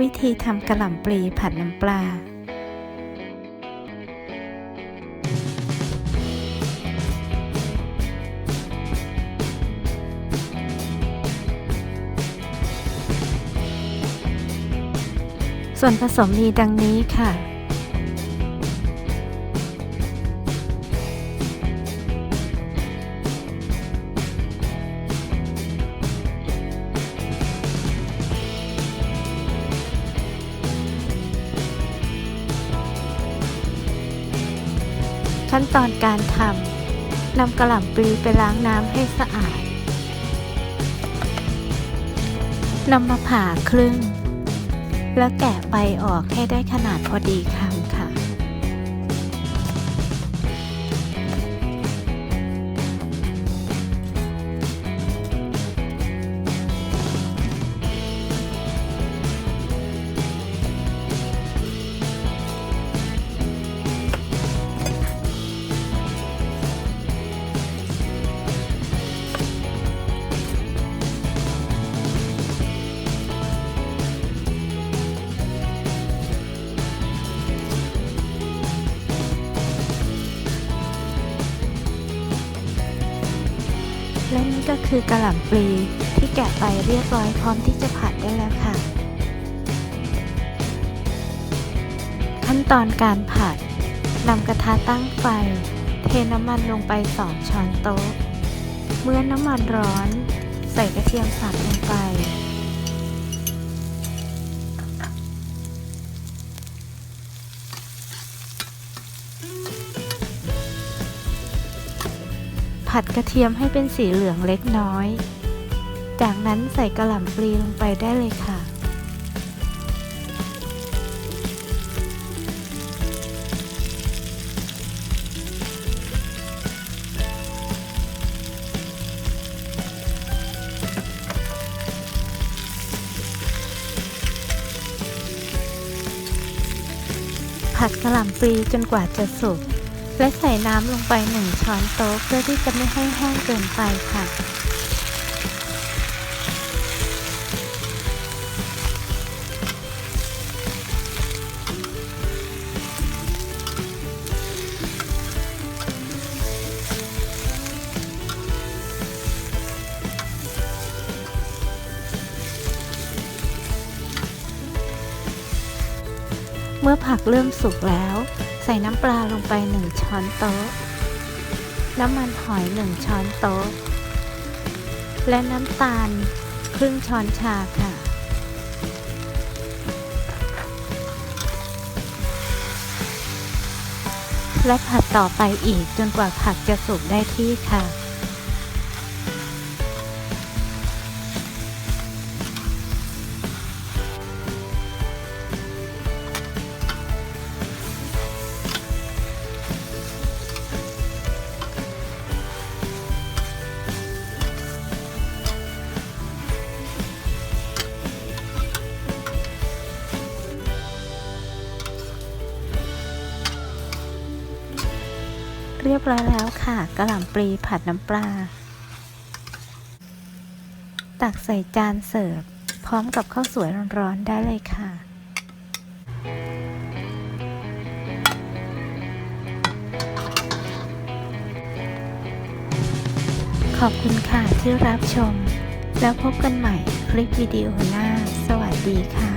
วิธีทำกระหล่ำปลีผัดน้ำปลา ส่วนผสมมีดังนี้ค่ะ ขั้นตอนการทำนำกระหล่ำปลีไปล้างน้ำให้สะอาดนำมาผ่าครึ่ง แล้วแกะใบออกให้ได้ขนาดพอดีคำค่ะ และนี่ก็คือกระหล่ำปลีที่แกะไปเรียบร้อยพร้อมที่จะผัดได้แล้วค่ะ ขั้นตอนการผัดนำกระทะตั้งไฟ เทน้ำมันลงไป 2 ช้อนโต๊ะ เมื่อน้ำมันร้อน ใส่กระเทียมสับลงไป ผัดกระเทียมให้เป็นสีเหลืองเล็กน้อย จากนั้นใส่กระหล่ำปลีลงไปได้เลยค่ะ ผัดกระหล่ำปลีจนกว่าจะสุก และใส่น้ำลงไปหนึ่งช้อนโต๊ะเพื่อที่จะไม่ให้แห้งเกินไปค่ะ เมื่อผักเริ่มสุกแล้ว ใส่น้ำปลาลงไป 1 ช้อนโต๊ะ น้ำมันหอย 1 ช้อนโต๊ะ และน้ำตาลครึ่งช้อนชาค่ะ และผัดต่อไปอีกจนกว่าผักจะสุกได้ที่ค่ะ เรียบร้อยแล้วค่ะกระหล่ำปลีผัดน้ำปลา ตักใส่จานเสิร์ฟ พร้อมกับข้าวสวยร้อนๆได้เลยค่ะขอบคุณค่ะที่รับชม แล้วพบกันใหม่คลิปวิดีโอหน้า สวัสดีค่ะ